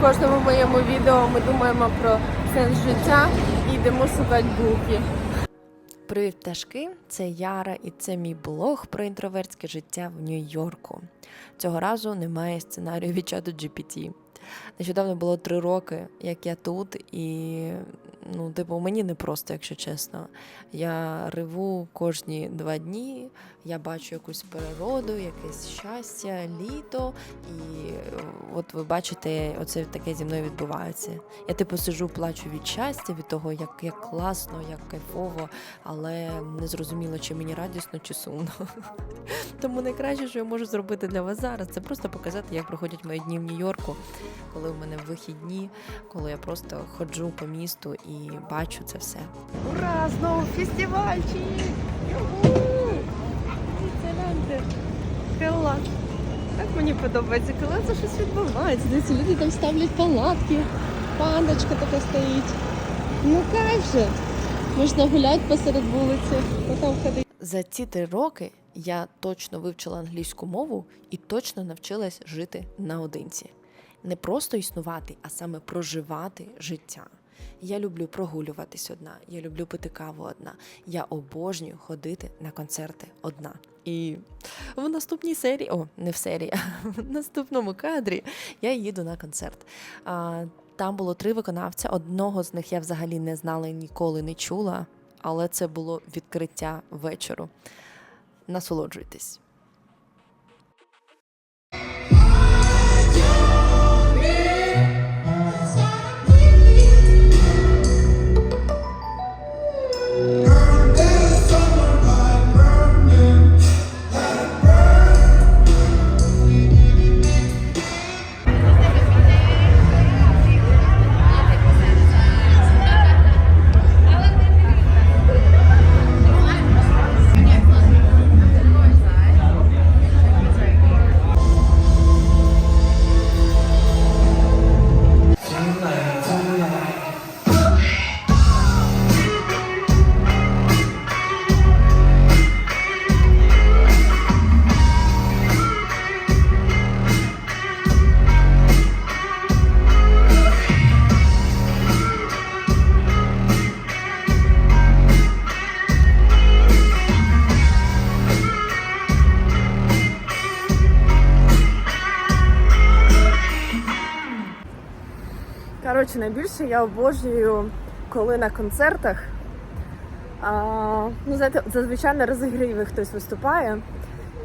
Кожному моєму відео ми думаємо про сенс життя і йдемо шукати булки. Привіт, пташки! Це Яра, і це мій блог про інтровертське життя в Нью-Йорку. Цього разу немає сценарію від чату GPT. Нещодавно було три роки, як я тут, і ну, типу, мені не просто, якщо чесно. Я реву кожні два дні, я бачу якусь природу, якесь щастя, літо, і е, от ви бачите, оце таке зі мною відбувається. Я типу сижу, плачу від щастя, від того, як, як класно, як кайфово, але не зрозуміло, чи мені радісно, чи сумно. Тому найкраще, що я можу зробити для вас зараз, це просто показати, як проходять мої дні в Нью-Йорку, коли в мене вихідні, коли я просто ходжу по місту і бачу це все. Ура! Знову фестивальчик! Клас. Так мені подобається, коли це щось відбувається. Дивіться, люди там ставлять палатки, пандочка така стоїть. Ну кайф же! Можна гуляти посеред вулиці, потім ходити. За ці три роки я точно вивчила англійську мову і точно навчилась жити наодинці. Не просто існувати, а саме проживати життя. Я люблю прогулюватись одна, я люблю пити каву одна. Я обожнюю ходити на концерти одна. І в наступній серії, о, не в серії, а в наступному кадрі я їду на концерт. Там було три виконавця. Одного з них я взагалі не знала і ніколи не чула, але це було відкриття вечору. Насолоджуйтесь. Коротше, найбільше я обожнюю, коли на концертах. А, ну, знаєте, зазвичай на розігріві хтось виступає.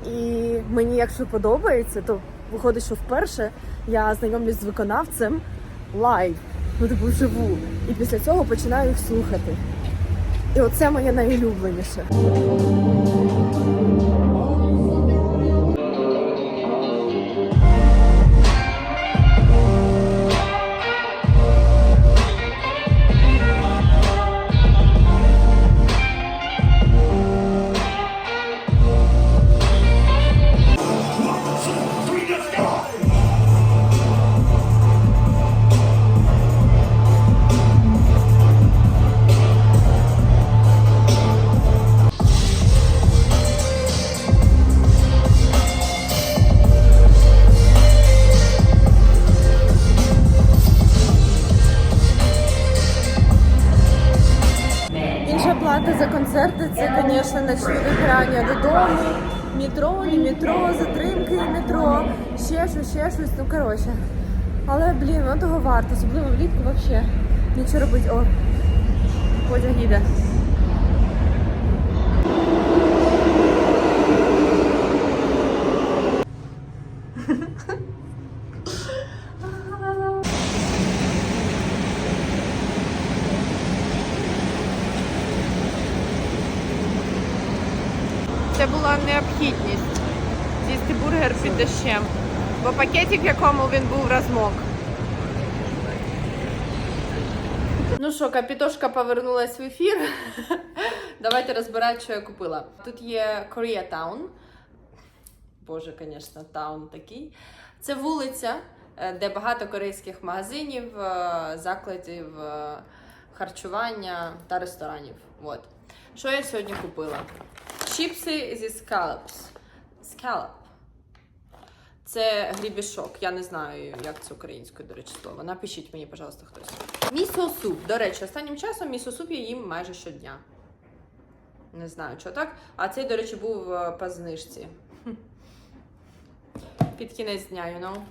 І мені, якщо подобається, то виходить, що вперше я знайомлюсь з виконавцем лайв, ну типу вживу. І після цього починаю їх слухати. І оце моє найулюбленіше. Плата за концерти це, звісно, ночні вибирання додому, метро, не метро, затримки метро, ще щось, ще щось, ну коротше. Але, блін, воно того варто, особливо влітку взагалі. Нічого робити. О, потяг їде. Це була необхідність з'їсти бургер під дощем, бо пакетик, в якому він був, розмок. Ну що, капітошка повернулась в ефір. Давайте розбирати, що я купила. Тут є Koreatown. Боже, звісно, таун такий. Це вулиця, е, де багато корейських магазинів, е, закладів е, харчування та ресторанів. От. Що я сьогодні купила? Чіпси зі scallops. Scallop. Це грібішок. Я не знаю, як це українською, до речі, слово. Напишіть мені, пожалуйста, хтось. Місо-суп. До речі, останнім часом місо-суп я їм майже щодня. Не знаю, що так. А цей, до речі, був е, по знижці. Під кінець дня, you know.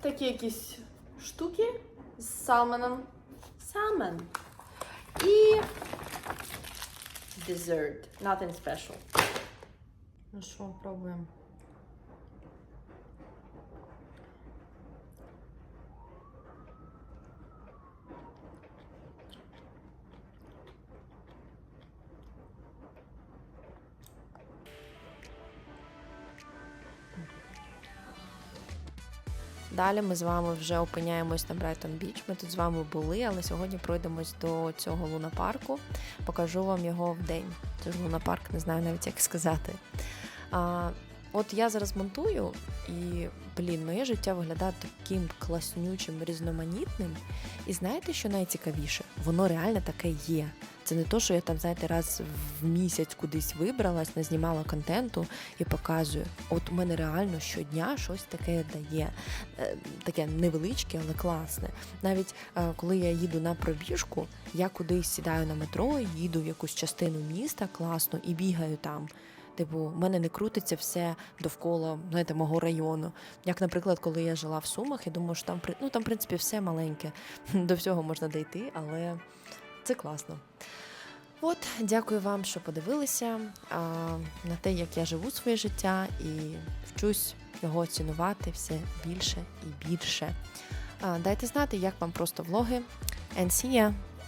Такі якісь штуки з салменом. Салмон. dessert. Nothing special. Ну що, пробуємо. Далі ми з вами вже опиняємось на Брайтон Біч. Ми тут з вами були, але сьогодні пройдемось до цього лунапарку. Покажу вам його в день. Це ж лунапарк, не знаю навіть як сказати. От я зараз монтую, і блін, моє життя виглядає таким класнючим, різноманітним. І знаєте, що найцікавіше? Воно реально таке є. Це не то, що я там, знаєте, раз в місяць кудись вибралась, не знімала контенту і показую. От у мене реально щодня щось таке дає. Е, Таке невеличке, але класне. Навіть е, коли я їду на пробіжку, я кудись сідаю на метро, їду в якусь частину міста класно і бігаю там. Типу, в мене не крутиться все довкола знаєте, мого району. Як, наприклад, коли я жила в Сумах, я думаю, що там ну, там, в принципі, все маленьке. До всього можна дійти, але це класно. От, дякую вам, що подивилися а, на те, як я живу своє життя і вчусь його цінувати все більше і більше. А, дайте знати, як вам просто влоги. And see ya!